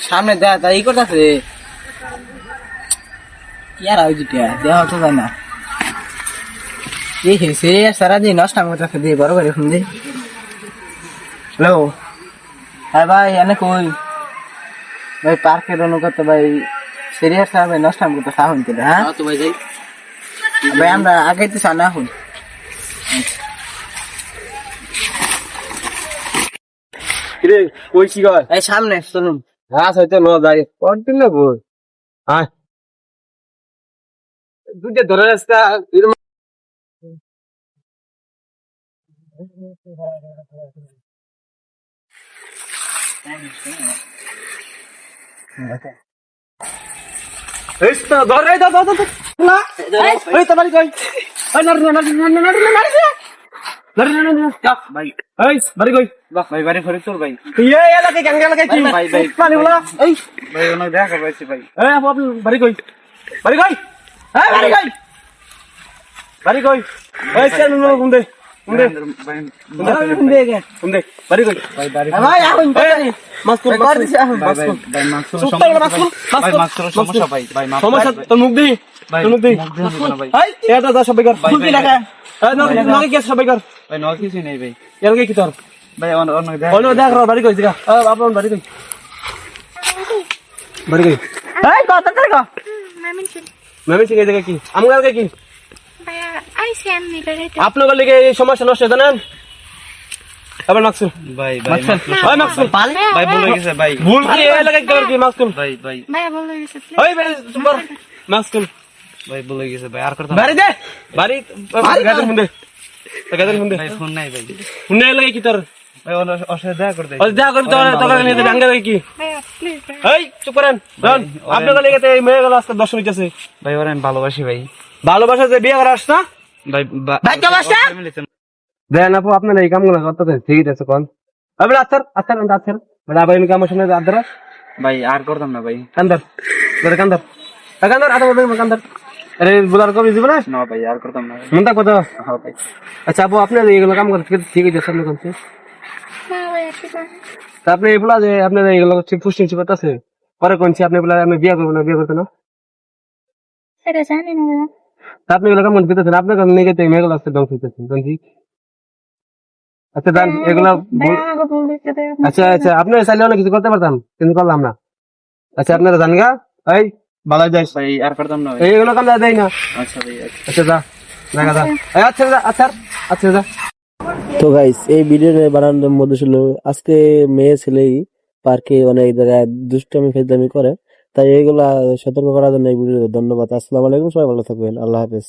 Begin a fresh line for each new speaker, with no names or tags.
সামনে দেয়া তা ই করতেছে। ইয়ার ওই দুটা দেওয়া তো যায় না। এই হেসে সারাদিন নষ্ট করতেছে দিয়ে বড় করে ফোন দে হ্যালো? হ্যাঁ ভাই এনে কই? ভাই পার্কের অনুগত ভাই সিরিয়াস ভাই নষ্ট করতে সাহন করে হ্যাঁ?
যাই।
ভাই আমরা আগে তো সামনে এখন
কিরে ওই কি কয়
এই সামনে শুনুন
ঘাস হয়তো ন যায় কন্টিন না বল হ্যাঁ দুটো ধরে রাস্তা ধরে দাদা দাদা ওই তোমার কই না না না না না না ধরে ধরে ধরে যাক
ভাই
এই বাড়ি কই
বাহ ভাই বাড়ি ঘরে চল ভাই
ইয়ে এলাকায় গ্যাং এলাকায় কি
ভাই ভাই
পানি বলা এই
ভাই ওনা দেখা পাইছি ভাই
এই আপনি বাড়ি কই বাড়ি কই এই বাড়ি কই বাড়ি কই এই চল নুন ঘুম দে ঘুম
দে ঘুম দে
ঘুম দে বাড়ি কই
ভাই বাড়ি ভাই এখন বাড়ি মাস্তুর বাড়ি এখন
মাস্তুর
ভাই
মাস্তুর সমস্যা
ভাই মাস্তুর সমস্যা ভাই ভাই
সমস্যা তোর মুখ দি
তোর
মুখ দি এই এটা যা সবাই কর
ফুল দি লাগা
এই না না গেছ সবাই
ভাই নয় কিছু নেই ভাই।
এর কি তোর?
ভাই অনেক দেখা।
দেখ রে বাড়ি কই দিগা? এ বাড়ি কই? বাড়ি কই?
এই কত টাকা
মামিনছি
মেমে শিখে দেখে কি? আমগার কি
ভাইয়া আইসি আমি লড়াইতে
আপনার লিগে এই সমস্যা নষ্ট জানেন? আবার মাকসুল।
ভাই ভাই
মাকসুল।
ভাই ভুল হয়ে গেছে ভাই।
ভুল কি? এ লাগে কি কি মাকসুল?
ভাই ভাই।
ভাইয়া বলে গেছে
ওই ভাই সুপার মাকসুল।
ভাই ভুল হয়ে গেছে ভাই আর করতে
বাড়ি দে! বাড়ি গাদের মুন্ডে গাদের মুন্ডে
ভাই ফোন নাই ভাই।
মুন্ডে লাগে কি তোর?
ভাই করে
ওই দেখা করি তোর তোর নিয়ে দেবে আঙ্গে কি? এই চুপ করেন। রন আপনার লেগে তো এই মেয়ে গেল আজকে দশ মিনিট আছে।
ভাই ওরা আমি ভালোবাসি ভাই।
ভালোবাসা যে বিয়ে করাস না?
ভাই
ভাই কে দেন আপু আপনার এই কামগুলো করতে ঠিক আছে কোন? আবার আচ্ছা আচ্ছা আচ্ছা মানে আবার ইনকাম আমার সামনে আদরা।
ভাই আর করতাম না ভাই।
কান্দার কান্দার। কান্দার কান্দার। আরে বুলার কবি দিব না
না ভাই আর করতাম না।
মনটা কত?
হ্যাঁ ভাই।
আচ্ছা আপু আপনার এইগুলো কাম করতে ঠিক আছে সামনে
ঠিক আছে
তা আপনি এগুলা যে আপনার হচ্ছে পুষ্টি হিসেবে আছে পরে কোনছি আপনি বলে আমি বিয়ে করব না বিয়ে করতে না?
সেটা জানি না
তা আপনি এগুলো কেমন পেতেছেন আপনার কারণে নেগেতে মেয়েগুলো আসতে ধ্বংস হইতেছেন কোনছি আচ্ছা দান এগুলা
দিতে দেয়
আচ্ছা আচ্ছা আপনি চাইলে অনেক কিছু করতে পারতাম কিন্তু করলাম না। আচ্ছা আপনারা জানগা? এই ভালো যাইস
ভাই আর করতাম না
এইগুলো কাম দেয় না।
আচ্ছা ভাই আচ্ছা।
আচ্ছা যা দেখা যা। এই, আচ্ছা যা আচ্ছা আচ্ছা যা।
তো গাইস এই ভিডিওটা বানানোর মধ্যে ছিল আজকে মেয়ে ছেলেই পার্কে অনেক জায়গায় দুষ্টামি ফেজদামি করে। তাই এইগুলা সতর্ক করার জন্য এই ভিডিও ধন্যবাদ। আসসালামু আলাইকুম সবাই ভালো থাকবেন। আল্লাহ হাফেজ।